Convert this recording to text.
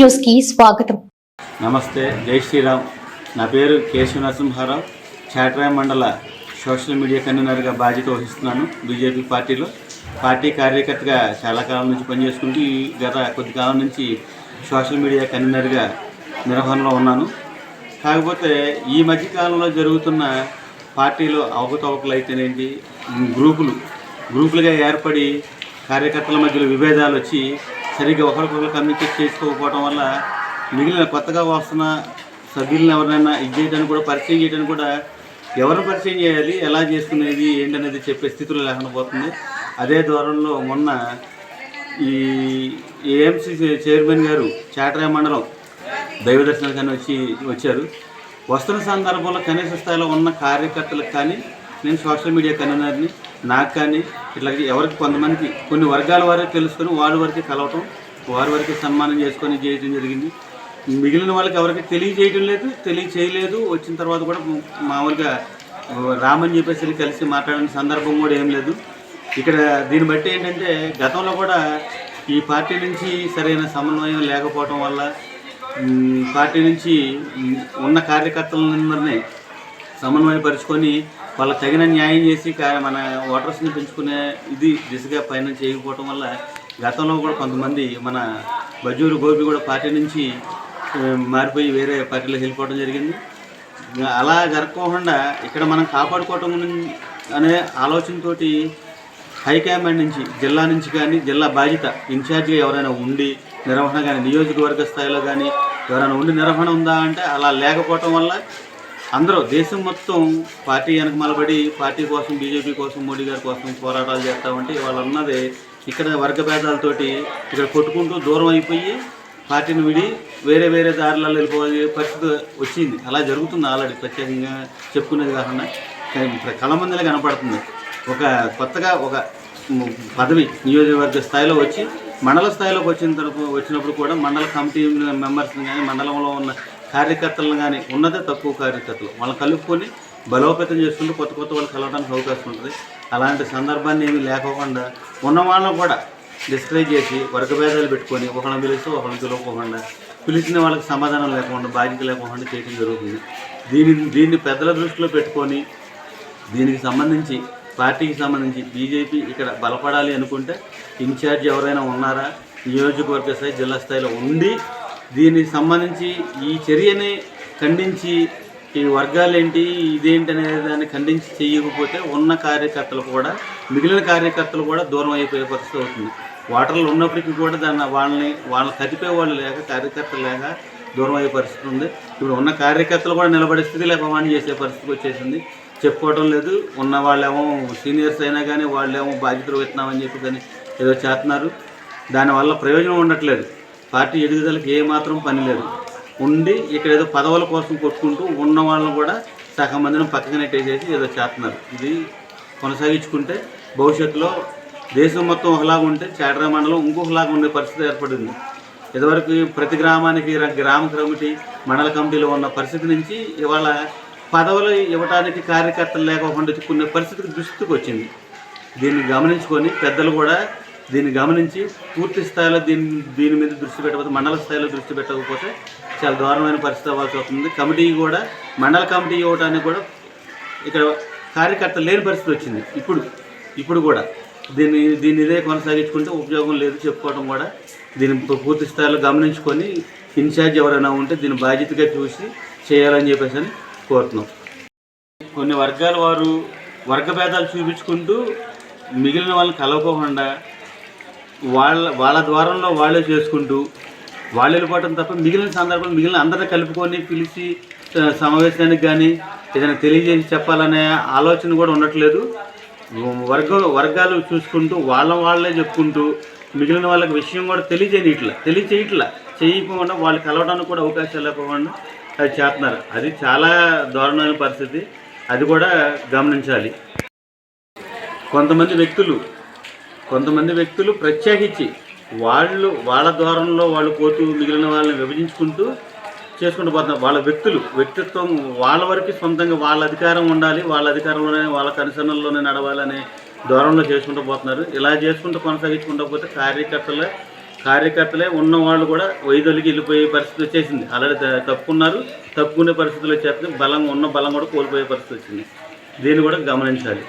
న్యూస్కి స్వాగతం. నమస్తే జై శ్రీరామ్. నా పేరు కేశవ నరసింహారావు. చాట్రాయ మండల సోషల్ మీడియా కన్వీనర్గా బాధ్యత వహిస్తున్నాను బీజేపీ పార్టీలో. పార్టీ కార్యకర్తగా చాలా కాలం నుంచి పనిచేసుకుంటూ ఈ గత కొద్ది కాలం నుంచి సోషల్ మీడియా కన్వీనర్గా నిర్వహణలో ఉన్నాను. కాకపోతే ఈ మధ్య కాలంలో జరుగుతున్న పార్టీలో అవకతవకలు అయితేనేంటి గ్రూపులు గ్రూపులుగా ఏర్పడి కార్యకర్తల మధ్యలో విభేదాలు వచ్చి సరిగ్గా ఒకరికొకరు కమ్యూనికేట్ చేసుకోకపోవడం వల్ల మిగిలిన కొత్తగా వస్తున్న సభ్యులను ఎవరైనా ఇది చేయడానికి కూడా పరిచయం చేయడానికి కూడా ఎవరిని పరిచయం చేయాలి ఎలా చేసుకునేది ఏంటనేది చెప్పే స్థితిలో లేకుండా పోతుంది. అదే ద్వారంలో మొన్న ఈ ఏఎంసీ చైర్మన్ గారు చాటరాయ మండలం దైవ కానీ వచ్చి వచ్చారు. వస్తున్న సందర్భంలో కనీస స్థాయిలో ఉన్న కార్యకర్తలకు కానీ నేను సోషల్ మీడియా కన్వీనర్ని నాకు కానీ ఇట్లా ఎవరికి కొంతమందికి కొన్ని వర్గాల వారే తెలుసుకొని వారి వరకే కలవటం వారి వరకే సన్మానం చేసుకొని చేయడం జరిగింది. మిగిలిన వాళ్ళకి ఎవరికి తెలియజేయడం లేదు తెలియచేయలేదు. వచ్చిన తర్వాత కూడా మామూలుగా రామని చెప్పేసి కలిసి మాట్లాడిన సందర్భం కూడా ఏం లేదు. ఇక్కడ దీన్ని బట్టి ఏంటంటే గతంలో కూడా ఈ పార్టీ నుంచి సరైన సమన్వయం లేకపోవటం వల్ల పార్టీ నుంచి ఉన్న కార్యకర్తలందరినీ సమన్వయపరుచుకొని వాళ్ళకి తగిన న్యాయం చేసి మన ఓటర్స్ని పెంచుకునే ఇది దిశగా పైన చేయకపోవటం వల్ల గతంలో కూడా కొంతమంది మన బజూరు గోపి కూడా పార్టీ నుంచి మారిపోయి వేరే పార్టీలోకి వెళ్ళిపోవడం జరిగింది. అలా జరగకుండా ఇక్కడ మనం కాపాడుకోవటం అనే ఆలోచనతోటి హైకమాండ్ నుంచి జిల్లా నుంచి కానీ జిల్లా బాధ్యత ఇన్ఛార్జిగా ఎవరైనా ఉండి నిర్వహణ కానీ నియోజకవర్గ స్థాయిలో కానీ ఎవరైనా ఉండి నిర్వహణ ఉందా అంటే అలా లేకపోవటం వల్ల అందరూ దేశం మొత్తం పార్టీ వెనక మలబడి పార్టీ కోసం బీజేపీ కోసం మోడీ గారి కోసం పోరాటాలు చేస్తా ఉంటే వాళ్ళు ఉన్నది ఇక్కడ వర్గ భేదాలతోటి ఇక్కడ కొట్టుకుంటూ దూరం అయిపోయి పార్టీని విడి వేరే వేరే దారులలో వెళ్ళిపోయే పరిస్థితి వచ్చింది. అలా జరుగుతుంది ఆల్రెడీ ప్రత్యేకంగా చెప్పుకునేది కాకుండా. కానీ ఇప్పుడు కళమందిలో కనపడుతుంది. ఒక కొత్తగా ఒక పదవి నియోజకవర్గ స్థాయిలో వచ్చి మండల స్థాయిలోకి వచ్చిన తరపు వచ్చినప్పుడు కూడా మండల కమిటీ మెంబర్స్ని కానీ మండలంలో ఉన్న కార్యకర్తలను కానీ ఉన్నదే తక్కువ కార్యకర్తలు. వాళ్ళని కలుపుకొని బలోపేతం చేసుకుంటూ కొత్త కొత్త వాళ్ళు కలవడానికి అవకాశం ఉంటుంది. అలాంటి సందర్భాన్ని ఏమీ లేకోకుండా ఉన్న వాళ్ళని కూడా డిస్కరేజ్ చేసి వర్గభేదాలు పెట్టుకొని ఒకళ్ళని పిలిస్తే ఒకళ్ళని పిలవకుండా పిలిచిన వాళ్ళకి సమాధానం లేకుండా బాధ్యత లేకుండా చేయడం జరుగుతుంది. దీని దీన్ని పెద్దల దృష్టిలో పెట్టుకొని దీనికి సంబంధించి పార్టీకి సంబంధించి బీజేపీ ఇక్కడ బలపడాలి అనుకుంటే ఇన్ఛార్జ్ ఎవరైనా ఉన్నారా? నియోజకవర్గ స్థాయి జిల్లా స్థాయిలో ఉండి దీనికి సంబంధించి ఈ చర్యని ఖండించి ఈ వర్గాలేంటి ఇదేంటి అనే దాన్ని ఖండించి చేయకపోతే ఉన్న కార్యకర్తలు కూడా మిగిలిన కార్యకర్తలు కూడా దూరం అయిపోయే పరిస్థితి అవుతుంది. ఓటర్లు ఉన్నప్పటికీ కూడా దాన్ని వాళ్ళని వాళ్ళని కదిపే వాళ్ళు లేక కార్యకర్తలు లేక దూరం అయ్యే పరిస్థితి ఉంది. ఇప్పుడు ఉన్న కార్యకర్తలు కూడా నిలబడే స్థితి లేక వాణి చేసే పరిస్థితి వచ్చేసింది. చెప్పుకోవడం లేదు. ఉన్న వాళ్ళేమో సీనియర్స్ అయినా కానీ వాళ్ళేమో బాధ్యతలు పెట్టినామని చెప్పి కానీ ఏదో చేస్తున్నారు. దానివల్ల ప్రయోజనం ఉండట్లేదు. పార్టీ ఎదుగుదలకి ఏమాత్రం పని లేదు. ఉండి ఇక్కడ ఏదో పదవుల కోసం కొట్టుకుంటూ ఉన్న వాళ్ళని కూడా సగం మందిని పక్కన నెట్టేసేసి ఏదో చేస్తున్నారు. ఇది కొనసాగించుకుంటే భవిష్యత్తులో దేశం మొత్తం ఒకలాగా ఉంటే చాటరా మండలం ఇంకొకలాగా ఉండే పరిస్థితి ఏర్పడింది. ఇదివరకు ప్రతి గ్రామానికి గ్రామ కమిటీ మండల కమిటీలో ఉన్న పరిస్థితి నుంచి ఇవాళ పదవులు ఇవ్వడానికి కార్యకర్తలు లేకుండా చిక్కునే పరిస్థితికి దృష్టికి వచ్చింది దీన్ని గమనించుకొని పెద్దలు కూడా దీన్ని గమనించి పూర్తి స్థాయిలో దీని దీని మీద దృష్టి పెట్టకపోతే మండల స్థాయిలో దృష్టి పెట్టకపోతే చాలా దారుణమైన పరిస్థితి అవ్వాల్సి వస్తుంది. కమిటీ కూడా మండల కమిటీ ఇవ్వడానికి కూడా ఇక్కడ కార్యకర్త లేని పరిస్థితి వచ్చింది. ఇప్పుడు ఇప్పుడు కూడా దీన్ని దీన్ని ఇదే కొనసాగించుకుంటే ఉపయోగం లేదు చెప్పుకోవడం కూడా. దీన్ని పూర్తి స్థాయిలో గమనించుకొని ఇన్ఛార్జ్ ఎవరైనా ఉంటే దీన్ని బాధ్యతగా చూసి చేయాలని చెప్పేసి అని కోరుతున్నాం. కొన్ని వర్గాల వారు వర్గ భేదాలు చూపించుకుంటూ మిగిలిన వాళ్ళని కలవకోకుండా వాళ్ళ వాళ్ళ ద్వారంలో వాళ్ళే చేసుకుంటూ వాళ్ళు వెళ్ళిపోవటం తప్ప మిగిలిన సందర్భంలో మిగిలిన అందరిని కలుపుకొని పిలిచి సమావేశానికి కానీ ఏదైనా తెలియజేసి చెప్పాలనే ఆలోచన కూడా ఉండట్లేదు. వర్గ వర్గాలు చూసుకుంటూ వాళ్ళ వాళ్ళే చెప్పుకుంటూ మిగిలిన వాళ్ళకి విషయం కూడా తెలియజేయట్లా తెలియచేయట్లా చేయకుండా వాళ్ళు కలవడానికి కూడా అవకాశాలు లేకపోకుండా అది చేస్తున్నారు. అది చాలా దారుణమైన పరిస్థితి. అది కూడా గమనించాలి. కొంతమంది వ్యక్తులు కొంతమంది వ్యక్తులు ప్రత్యేకించి వాళ్ళు వాళ్ళ ద్వారంలో వాళ్ళు పోతూ మిగిలిన వాళ్ళని విభజించుకుంటూ చేసుకుంటూ పోతున్నారు వాళ్ళ వ్యక్తులు వ్యక్తిత్వం వాళ్ళ వరకు సొంతంగా వాళ్ళ అధికారం ఉండాలి వాళ్ళ అధికారంలోనే వాళ్ళ కనుసరణలోనే నడవాలనే దూరంలో చేసుకుంటూ పోతున్నారు. ఇలా చేసుకుంటూ కొనసాగించుకుంటూ పోతే కార్యకర్తలే కార్యకర్తలే ఉన్న వాళ్ళు కూడా వైదొలికి వెళ్ళిపోయే పరిస్థితి వచ్చేసింది. ఆల్రెడీ తప్పుకున్నారు. తప్పుకునే పరిస్థితులు వచ్చేస్తుంది. బలం ఉన్న బలం కూడా కోల్పోయే పరిస్థితి వచ్చింది. దీన్ని కూడా గమనించాలి.